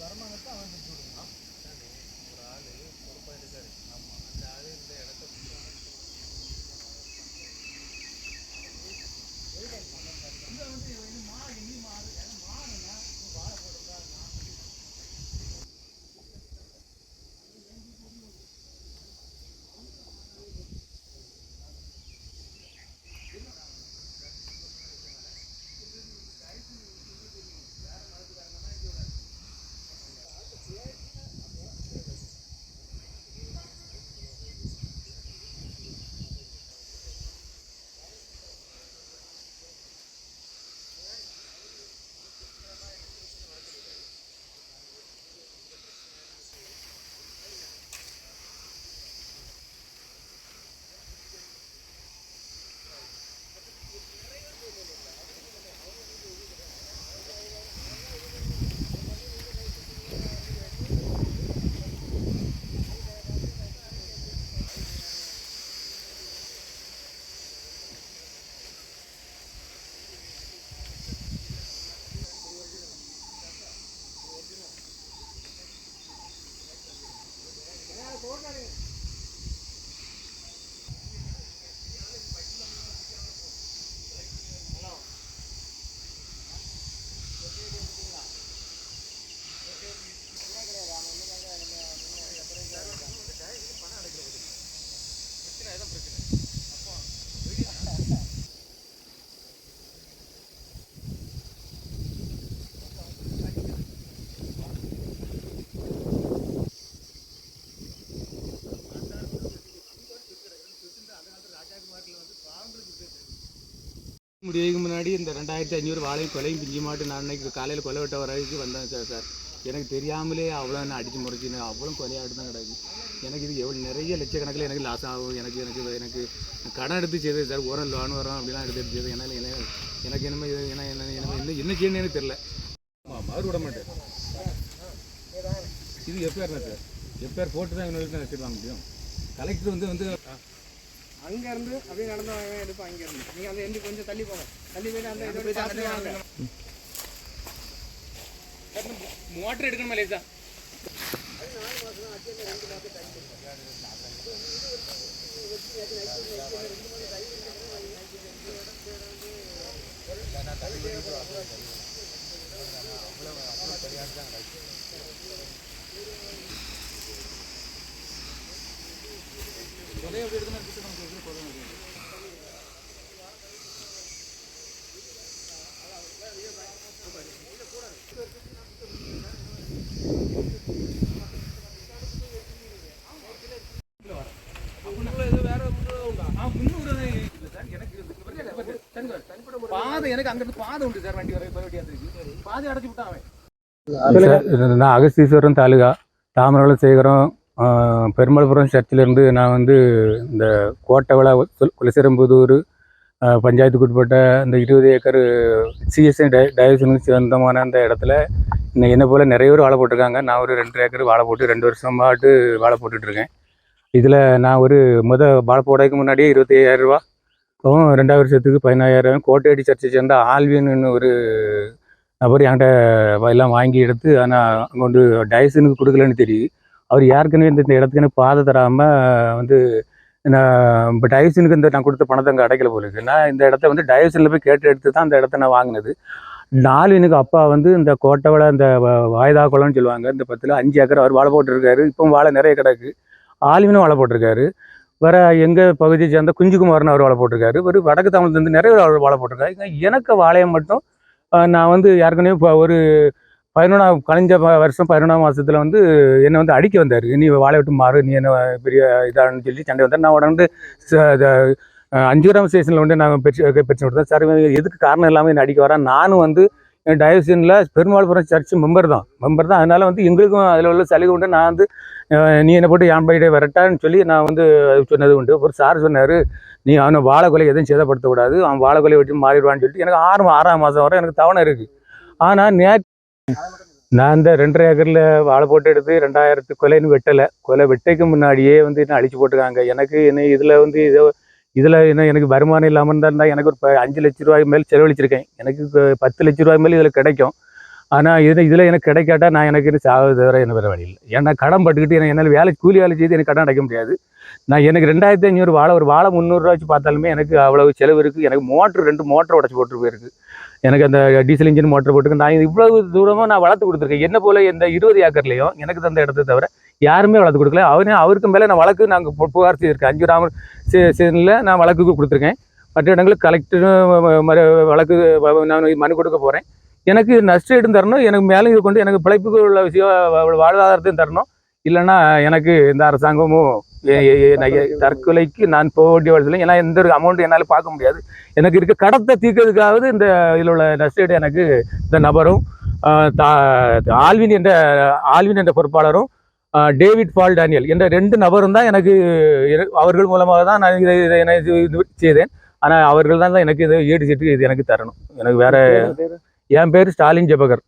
வருமானத்தை அவன் கொடுக்கலாம் ਹੋਰ ਗੱਲ முடிவுக்கு முன்னாடி இந்த ரெண்டாயிரத்தி ஐநூறு வாழையும் கொலையும் பிஞ்சு மாட்டு நான் அன்னைக்கு காலையில் கொலை வெட்ட வரைக்கும் வந்தேன் சார் சார். எனக்கு தெரியாமலே அவ்வளோ நான் அடித்து முறைச்சின்னு அவ்வளோ கொலையாட்டு தான் கிடக்கு. எனக்கு இது எவ்வளோ நிறைய லட்சக்கணக்கில் எனக்கு லாஸ் ஆகும். எனக்கு எனக்கு எனக்கு கடன் எடுத்து செய்தது சார் உரம் லோன் வரும் அப்படிலாம் எடுத்து எடுத்து என்னால் என்ன எனக்கு என்னமோ இது என்ன என்ன என்ன என்ன செய்யணும்னு எனக்கு தெரில மறு விட மாட்டேன். இது எஃப்ஐஆர் சார்? எஃப்ஐஆர் போட்டு தான் இவங்களுக்கு வச்சுட்டு முடியும் கலெக்டர் வந்து வந்து அங்க இருந்து அப்படியே நடந்து வாங்க எடுப்போம் அங்க இருந்து நீங்க அந்த எண்டு கொஞ்சம் தள்ளி போங்க. தள்ளி போயிட்டு அந்த இதோட பார்த்துட்டு வாங்க. மோட்டர் எடுக்கணுமா லேசா? பாதை எனக்கு அங்கிருந்து பாதை உண்டு சார் வண்டி வர பாதை அடைச்சு விட்டான் அவன் நான் அகஸ்தீஸ்வரம் தாலுகா தாமரவளம் சேகரம் பெருமளபுரம் சர்ச்சிலேருந்து நான் வந்து இந்த கோட்டவள குலசிரம்புதூர் ஆ, பஞ்சாயத்துக்கு உட்பட்ட இந்த இருபது ஏக்கர் சிஎஸ்ஐ டய டயசனுக்கு சொந்தமான அந்த இடத்துல இன்னும் என்ன போல் நிறைய பேர் வாழை போட்டிருக்காங்க. நான் ஒரு ரெண்டு ஏக்கர் வாழை போட்டு ரெண்டு வருஷமாட்டு வாழை போட்டுட்ருக்கேன். இதில் நான் ஒரு முத வாழை போடாதுக்கு முன்னாடியே இருபத்தி ஐயாயிரம் அப்புறம் ரெண்டாவது வருஷத்துக்கு பதினாயிரம் கோட்டையடி சர்ச்சை சேர்ந்த ஆல்வின்னு ஒரு நபர் என்கிட்ட எல்லாம் வாங்கி எடுத்து ஆனால் அங்கே வந்து டயசனுக்கு கொடுக்கலன்னு தெரியுது. அவர் ஏற்கனவே இந்த இந்த பாதை தராமல் வந்து நான் இப்போ டயசனுக்கு இந்த நான் கொடுத்த பணத்தை அங்கே அடைக்கல போல இருக்கு. நான் இந்த இடத்த வந்து டயசனில் போய் கேட்டு எடுத்து தான் அந்த இடத்த நான் வாங்கினது. நாலுனுக்கு அப்பா வந்து இந்த கோட்டவளை இந்த வ- வாய்தா குளம்னு சொல்லுவாங்க இந்த பத்தில் அஞ்சு ஏக்கர் அவர் வாழை போட்டிருக்காரு. இப்போ வாழை நிறைய கிடக்கு. ஆலிவினும் வாழை போட்டிருக்காரு. வேற எங்கள் பகுதியை சேர்ந்த குஞ்சுகுமார்னு அவர் வாழை போட்டிருக்காரு. ஒரு வடக்கு தமிழ்லேருந்து நிறைய அவர் வாழை போட்டிருக்காரு. எனக்கு வாழையை மட்டும் நான் வந்து ஏற்கனவே இப்போ ஒரு பதினொன்றாம் கழிஞ்ச வருஷம் பதினொன்றாம் மாதத்தில் வந்து என்னை வந்து அடிக்க வந்தார். நீ வாழை விட்டு மாறு நீ என்ன பெரிய இதான்னு சொல்லி சண்டை வந்தார். நான் உடனே ச- அஞ்சு கிராம் ஸ்டேஷனில் வந்து நாங்கள் பெற்று பிரச்சனை விட்டுருந்தேன் சார் எதுக்கு காரணம் இல்லாமல் என்னை அடிக்க வரேன்? நானும் வந்து டயசினில் பெருமாள்புரம் சர்ச் மெம்பர் தான். மெம்பர் தான். அதனால் வந்து எங்களுக்கும் அதில் உள்ள சலுகை உண்டு. நான் வந்து நீ என்னை போட்டு என் பையிட வரட்டான்னு சொல்லி நான் வந்து சொன்னது உண்டு. ஒரு சார் சொன்னார் நீ அவனை வாழை கொலை எதுவும் சேதப்படுத்தக்கூடாது. அவன் வாழை கொலையை மாறிடுவான்னு சொல்லிட்டு எனக்கு ஆறு ஆறாம் மாதம் வரை எனக்கு தவணை இருக்குது ஆனால் நேற்று நான் இந்த ரெண்டரை ஏக்கரில் வாழை போட்டு எடுத்து ரெண்டாயிரத்து கொலைன்னு வெட்டலை. கொலை வெட்டைக்கு முன்னாடியே வந்து என்ன அழிச்சு போட்டுருக்காங்க. எனக்கு என்ன இதில் வந்து இதோ இதில் என்ன எனக்கு வருமானம் இல்லாமல் இருந்தால் இருந்தால் எனக்கு ஒரு அஞ்சு லட்ச ரூபாய்க்கு மேல் செலவழிச்சிருக்கேன். எனக்கு பத்து லட்ச ரூபாய் மேல் இதில் கிடைக்கும். ஆனால் இதில் இதில் எனக்கு கிடைக்காட்டா நான் எனக்கு இது சாவது தவிர என்ன வேறு வழி இல்லை. ஏன்னா கடன் பட்டுக்கிட்டு எனக்கு என்னால் வேலை கூலி வேலை செய்து எனக்கு கடன் அடைக்க முடியாது. நான் எனக்கு ரெண்டாயிரத்தி ஐநூறு வாழை ஒரு வாழை முந்நூறுரூவா வச்சு பார்த்தாலுமே எனக்கு அவ்வளவு செலவு இருக்குது எனக்கு மோட்ரு ரெண்டு மோட்டர் உடச்சி போட்டு போயிருக்கு. எனக்கு அந்த டீசல் இன்ஜின் மோட்டர் போட்டுக்கு நான் இவ்வளவு தூரமாக நான் வளர்த்து கொடுத்துருக்கேன். என்ன போல இந்த இருபது ஏக்கர்லையும் எனக்கு தந்த இடத்த தவிர யாருமே வளர்த்து கொடுக்கல. அவனே அவருக்கு மேலே நான் வழக்கு நாங்கள் புகார் செய்திருக்கேன். அஞ்சு ராமர் சீனில் நான் வழக்கு கொடுத்துருக்கேன். மற்ற இடங்களுக்கு கலெக்டரும் வழக்கு நான் மனு கொடுக்க போகிறேன் எனக்கு நஷ்ட ஈடும் தரணும். எனக்கு மேலே இது கொண்டு எனக்கு பிழைப்புக்கு உள்ள விஷயம் வாழ்வாதாரத்தையும் தரணும். இல்லைன்னா எனக்கு இந்த அரசாங்கமும் தற்கொலைக்கு நான் போக வேண்டிய வயசில் ஏன்னா எந்த ஒரு அமௌண்ட் என்னால் பார்க்க முடியாது. எனக்கு இருக்க கடத்தை தீர்க்கிறதுக்காவது இந்த இதில் உள்ள நஷ்டஈடு எனக்கு இந்த நபரும் ஆல்வின் என்ற ஆல்வின் என்ற பொறுப்பாளரும் டேவிட் பால் டேனியல் என்ற ரெண்டு நபரும் தான் எனக்கு என- அவர்கள் மூலமாக தான் நான் இதை இதை இது செய்தேன். ஆனால் அவர்கள் தான் எனக்கு இதை ஈடு சீட்டு இது எனக்கு தரணும். எனக்கு வேற என் பேர் ஸ்டாலின் ஜெபகர்.